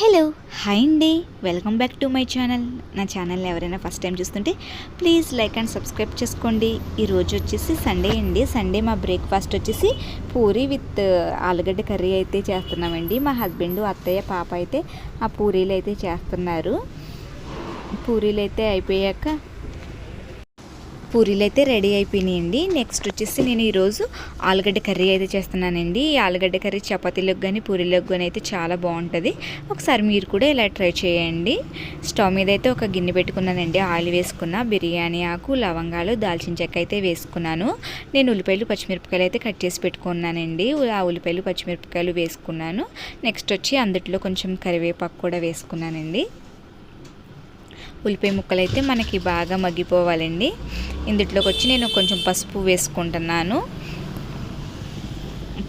Hello hi అండి. Welcome back to my channel నా channel ఎవరైనా ఫస్ట్ టైం చూస్తుంటే ప్లీజ్ లైక్ అండ్ సబ్స్క్రైబ్ చేసుకోండి. ఈరోజు వచ్చేసి సండే అండి. సండే మా బ్రేక్ఫాస్ట్ వచ్చేసి పూరి విత్ uh, ఆలుగడ్డ కర్రీ అయితే చేస్తున్నామండి. మా హస్బెండ్ అత్తయ్య పాప అయితే ఆ పూరీలు అయితే చేస్తున్నారు. పూరీలు అయితే అయిపోయాక పూరీలు అయితే రెడీ అయిపోయినాయండి. నెక్స్ట్ వచ్చేసి నేను ఈరోజు ఆలుగడ్డ కర్రీ అయితే చేస్తున్నానండి. ఈ ఆలుగడ్డ కర్రీ చపాతీలకు కానీ పూరీలకు కానీ అయితే చాలా బాగుంటుంది. ఒకసారి మీరు కూడా ఇలా ట్రై చేయండి. స్టవ్ మీద అయితే ఒక గిన్నె పెట్టుకున్నానండి. ఆయిల్ వేసుకున్న బిర్యానీ ఆకు లవంగాలు దాల్చిన చెక్క అయితే వేసుకున్నాను. నేను ఉల్లిపాయలు పచ్చిమిరపకాయలు అయితే కట్ చేసి పెట్టుకున్నానండి. ఆ ఉల్లిపాయలు పచ్చిమిరపకాయలు వేసుకున్నాను. నెక్స్ట్ వచ్చి అందుట్లో కొంచెం కరివేపాకు కూడా వేసుకున్నానండి. ఉల్లిపాయ ముక్కలు అయితే మనకి బాగా మగ్గిపోవాలండి. ఇందులోకి వచ్చి నేను కొంచెం పసుపు వేసుకుంటున్నాను.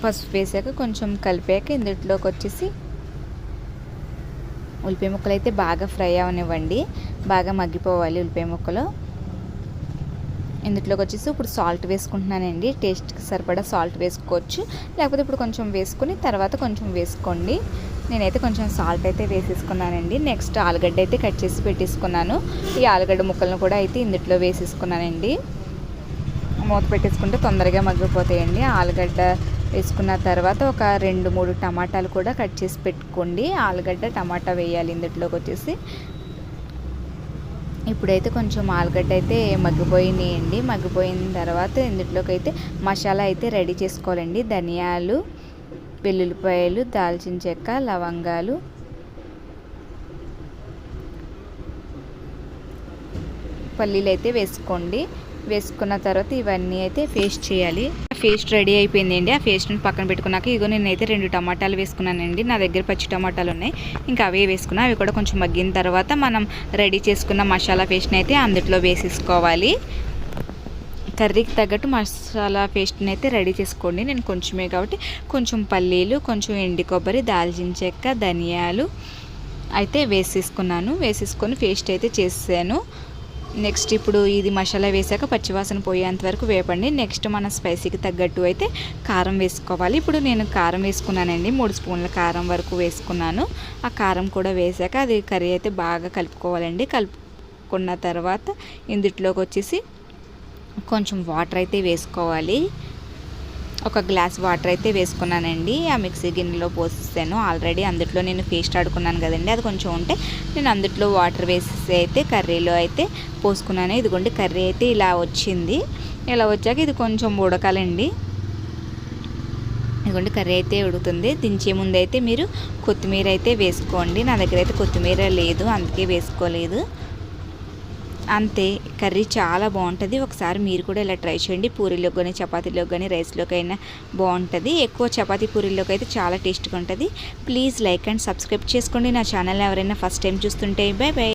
పసుపు వేసాక కొంచెం కలిపాక ఇందులోకి వచ్చేసి ఉల్లిపాయ ముక్కలు అయితే బాగా ఫ్రై అవనివ్వండి. బాగా మగ్గిపోవాలి ఉల్లిపాయ ముక్కలు. ఇందులోకి వచ్చేసి ఇప్పుడు సాల్ట్ వేసుకుంటున్నానండి. టేస్ట్కి సరిపడా సాల్ట్ వేసుకోవచ్చు. లేకపోతే ఇప్పుడు కొంచెం వేసుకుని తర్వాత కొంచెం వేసుకోండి. నేనైతే కొంచెం సాల్ట్ అయితే వేసేసుకున్నానండి. నెక్స్ట్ ఆలుగడ్డ అయితే కట్ చేసి పెట్టేసుకున్నాను. ఈ ఆలుగడ్డ ముక్కలను కూడా అయితే ఇందుట్లో వేసేసుకున్నానండి. మూత పెట్టేసుకుంటే తొందరగా మగ్గిపోతాయండి. ఆలుగడ్డ వేసుకున్న తర్వాత ఒక రెండు మూడు టమాటాలు కూడా కట్ చేసి పెట్టుకోండి. ఆలుగడ్డ టమాటా వేయాలి ఇందులోకి వచ్చేసి. ఇప్పుడైతే కొంచెం ఆలుగడ్డ అయితే మగ్గిపోయినాయండి. మగ్గిపోయిన తర్వాత ఇందులోకి అయితే మసాలా అయితే రెడీ చేసుకోవాలండి. ధనియాలు వెల్లుల్లిపాయలు దాల్చిన చెక్క లవంగాలు. పల్లీలు అయితే వేసుకోండి. వేసుకున్న తర్వాత ఇవన్నీ అయితే పేస్ట్ చేయాలి. పేస్ట్ రెడీ అయిపోయిందండి. ఆ పేస్ట్ని పక్కన పెట్టుకున్నాక ఇదిగో నేనైతే రెండు టమాటాలు వేసుకున్నానండి. నా దగ్గర పచ్చి టమాటాలు ఉన్నాయి. ఇంకా అవే వేసుకున్నా. అవి కూడా కొంచెం మగ్గిన తర్వాత మనం రెడీ చేసుకున్న మసాలా పేస్ట్ని అయితే అందులో వేసేసుకోవాలి. కర్రీకి తగ్గట్టు మసాలా పేస్ట్ని అయితే రెడీ చేసుకోండి. నేను కొంచెమే కాబట్టి కొంచెం పల్లీలు కొంచెం ఎండి కొబ్బరి దాల్చిన చెక్క ధనియాలు అయితే వేసేసుకున్నాను. వేసేసుకొని పేస్ట్ అయితే చేసాను నెక్స్ట్ ఇప్పుడు ఇది మసాలా వేసాక పచ్చివాసన పోయేంత వరకు వేపండి. నెక్స్ట్ మన స్పైసీకి తగ్గట్టు అయితే కారం వేసుకోవాలి. ఇప్పుడు నేను కారం వేసుకున్నానండి. మూడు స్పూన్ల కారం వరకు వేసుకున్నాను. ఆ కారం కూడా వేసాక అది కర్రీ అయితే బాగా కలుపుకోవాలండి. కలుపుకున్న తర్వాత ఇందుట్లోకి వచ్చేసి కొంచెం వాటర్ అయితే వేసుకోవాలి. ఒక గ్లాస్ వాటర్ అయితే వేసుకున్నానండి. ఆ మిక్సీ గిన్నెలో పోసిస్తాను ఆల్రెడీ అందుట్లో నేను పేస్ట్ ఆడుకున్నాను కదండి. అది కొంచెం ఉంటే నేను అందుట్లో వాటర్ వేసేసి అయితే కర్రీలో అయితే పోసుకున్నాను. ఇదిగోండి కర్రీ అయితే ఇలా వచ్చింది. ఇలా వచ్చాక ఇది కొంచెం ఉడకాలండి. ఇదిగోండి కర్రీ అయితే ఉడుకుతుంది. దించే ముందు అయితే మీరు కొత్తిమీర అయితే వేసుకోండి. నా దగ్గర అయితే కొత్తిమీర లేదు. అందుకే వేసుకోలేదు. అంతే కర్రీ చాలా బాగుంటుంది. ఒకసారి మీరు కూడా ఇలా ట్రై చేయండి. పూరీలోకి కానీ చపాతీలోకి కానీ రైస్లోకి అయినా బాగుంటుంది. ఎక్కువ చపాతీ పూరీలోకి అయితే చాలా టేస్ట్గా ఉంటుంది. ప్లీజ్ లైక్ అండ్ సబ్స్క్రైబ్ చేసుకోండి. నా ఛానల్ ఎవరైనా ఫస్ట్ టైం చూస్తుంటే బై బై.